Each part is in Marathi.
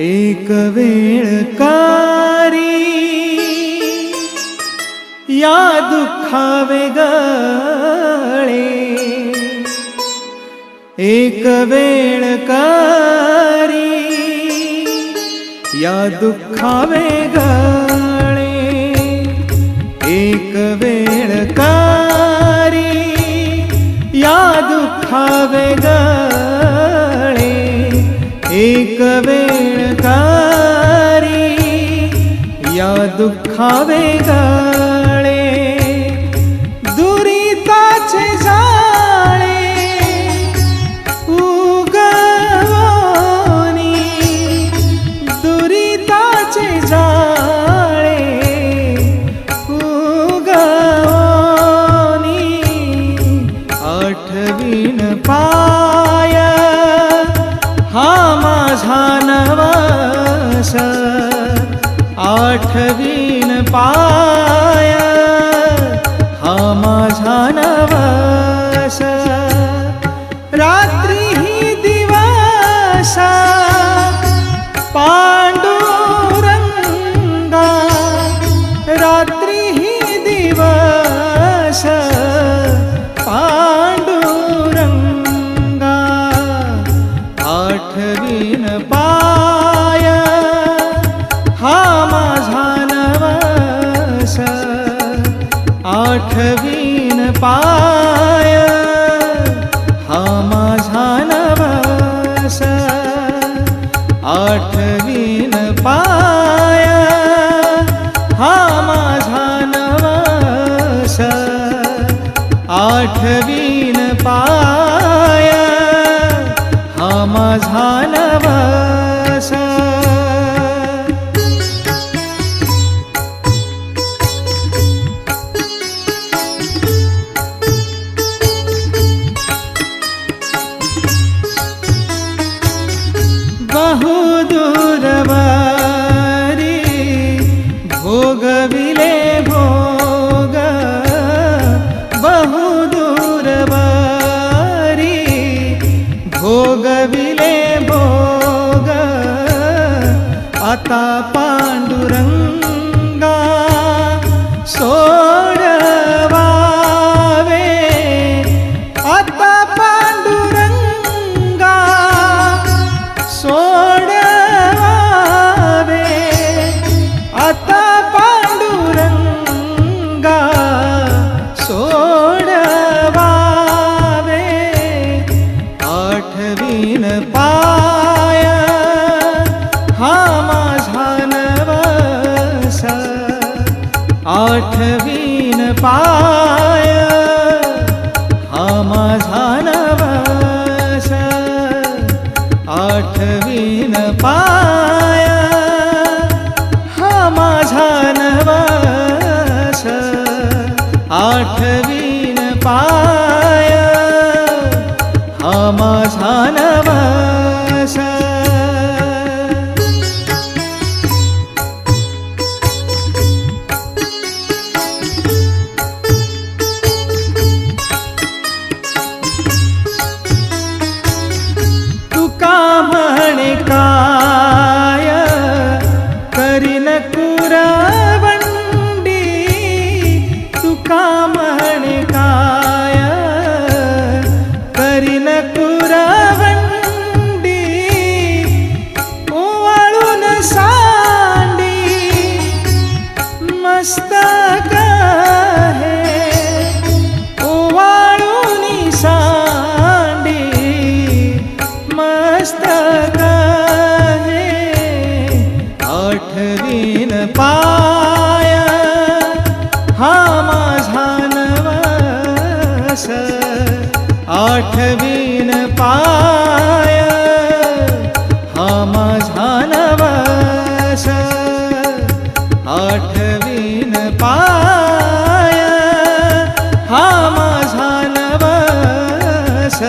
एक वेळकारी या दुःखावे गळे. एक वेळकारी या दुःखावे गळे. एक वेळकारी या दुःखावे गळे. एक वेळकारी या दुःखावे पाय। हम माझा रात आठवीन पाय हा माझा नवस. आठवीन पाय हा माझा नवस. आठवीन पाय हा माझा नवस. आता पांडुरंगा सो आठवीन पाय हा माझा नवस. आठवीन पाय हा माझा नवस. आठवीन पाय. कस आठवीन पाय हा माझा नवस. आठवीन पाय हा माझा नवस.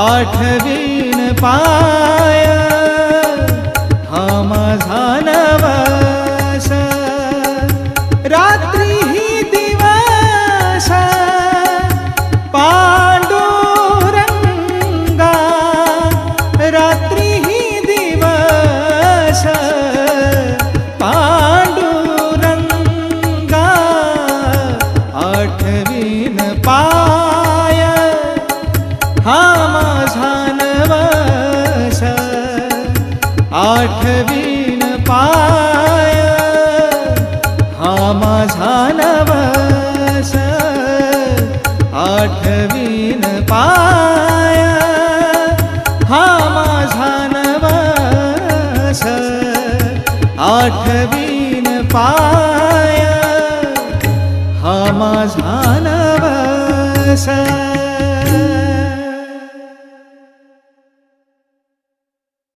आठवीन पाय. आठवीन पाय हा माझा नवस. आठवीन पाय हा माझा नवस. आठवीन पाय हा माझा नवस.